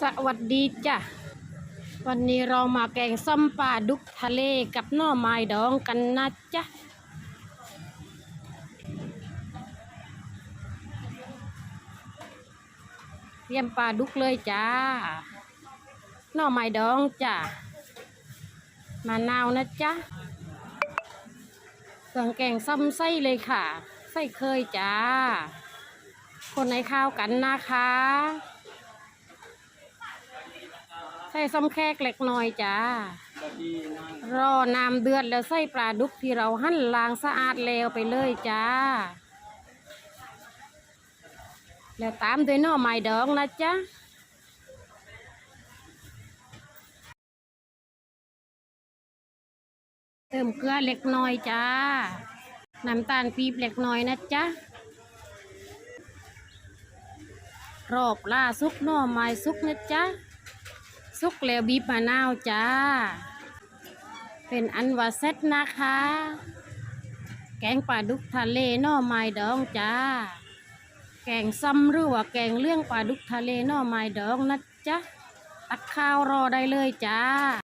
สวัสดีจ้ะ วันนี้เรามาแกงส้มปลาดุกทะเลกับหน่อไม้ดองกันนะจ๊ะ เตรียมปลาดุกเลยจ้า หน่อไม้ดองจ้ะ มะนาวนะจ๊ะเครื่องแกงซ้ำไส้เลยค่ะ ไส้เคยจ้า คนในข้าวกันนะคะ ใส่ซ้ำแคกเล็กน้อยจ้ารอน้ำเดือดแล้วใส่ปลาดุกที่เราหั่นล้างสะอาดแล้วไปเลยจ้า แล้วตามด้วยหน่อไม้ดองนะจ๊ะเติมเกลือเล็กน้อยจ้าน้ำตาลปี๊บเล็กน้อยนะจ๊ะรอบล่าซุกหน่อไม้ซุกนะจ๊ะ ซุกแล้วบีบมะนาวจ้า เป็นอันว่าเซ็ตนะคะ แกงปลาดุกทะเลน่อไม้ดองจ้า แกงซ้ำหรือว่าแกงเลี้ยงปลาดุกทะเลน่อไม้ดองนะจ๊ะ ตักข้าวรอได้เลยจ้า